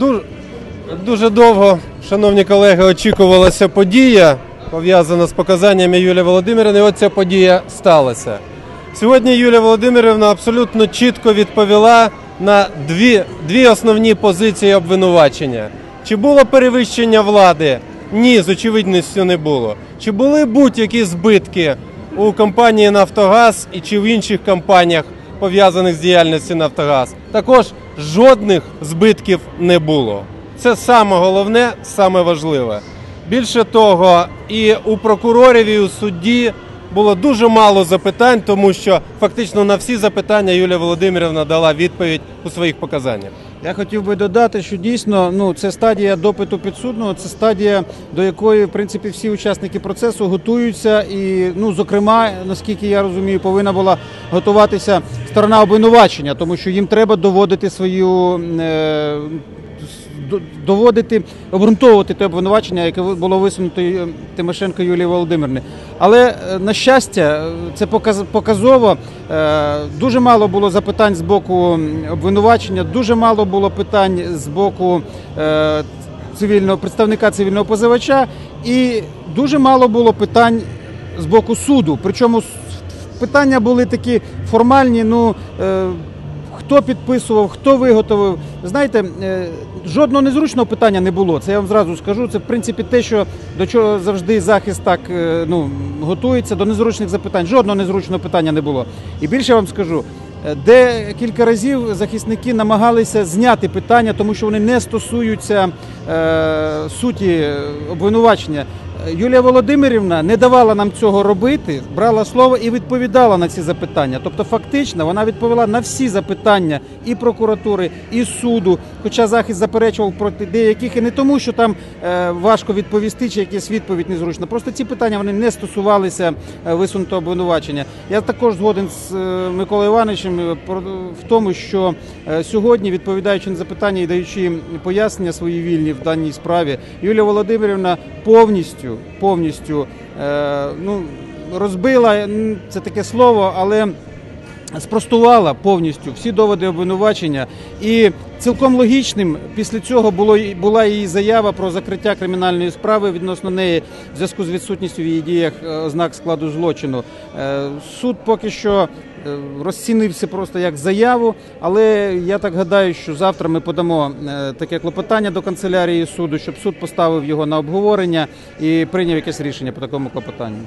Дуже, дуже довго, шановні колеги, очікувалася подія, пов'язана з показаннями Юлії Володимирівни. І от ця подія сталася. Сьогодні Юлія Володимирівна абсолютно чітко відповіла на дві, дві основні позиції обвинувачення. Чи було перевищення влади? Ні, з очевидністю не було. Чи були будь-які збитки у компанії Нафтогаз і чи в інших компаніях, пов'язаних з діяльністю Нафтогаз? Також жодних збитків не було. Це саме головне, саме важливе. Більше того, і у прокурорів, і у судді було дуже мало запитань, тому що фактично на всі запитання Юлія Володимирівна дала відповідь у своїх показаннях. Я хотів би додати, що дійсно ну це стадія допиту підсудного, це стадія, до якої в принципі всі учасники процесу готуються, і ну зокрема, наскільки я розумію, повинна була готуватися сторона обвинувачення, тому що їм треба доводити свою. Е, доводити, обґрунтовувати те обвинувачення, яке було висунуто е, Тимошенко Юлії Володимирівни. Але е, на щастя, це показ- показово. Дуже мало було запитань з боку обвинувачення, дуже мало було питань з боку цивільного представника цивільного позивача, і дуже мало було питань з боку суду. Причому питання були такі формальні. Ну е, хто підписував, хто виготовив. Знаєте, е, жодного незручного питання не було. Це я вам зразу скажу. Це в принципі те, що до чого завжди захист так е, ну, готується до незручних запитань. Жодного незручного питання не було. І більше вам скажу. Де кілька разів захисники намагалися зняти питання, тому що вони не стосуються е, суті обвинувачення. Е, Юлія Володимирівна не давала нам цього робити, брала слово і відповідала на ці запитання. Тобто, фактично, вона відповіла на всі запитання і прокуратури, і суду. Хоча захист заперечував проти деяких і не тому, що там е, важко відповісти, чи якась відповідь незручна. Просто ці питання вони не стосувалися е, висунутого обвинувачення. Я також згоден з Миколою Івановичем в тому, що сьогодні, відповідаючи на запитання і даючи пояснення свої вільні в даній справі, Юлія Володимирівна повністю повністю е, ну, розбила це таке слово, але спростувала повністю всі доводи обвинувачення. І цілком логічним після цього було була її заява про закриття кримінальної справи відносно неї в зв'язку з відсутністю в її діях е, ознак складу злочину. Е, Суд поки що е, розцінив це просто як заяву, але я так гадаю, що завтра ми подамо е, таке клопотання до канцелярії суду, щоб суд поставив його на обговорення і прийняв якесь рішення по такому клопотанню.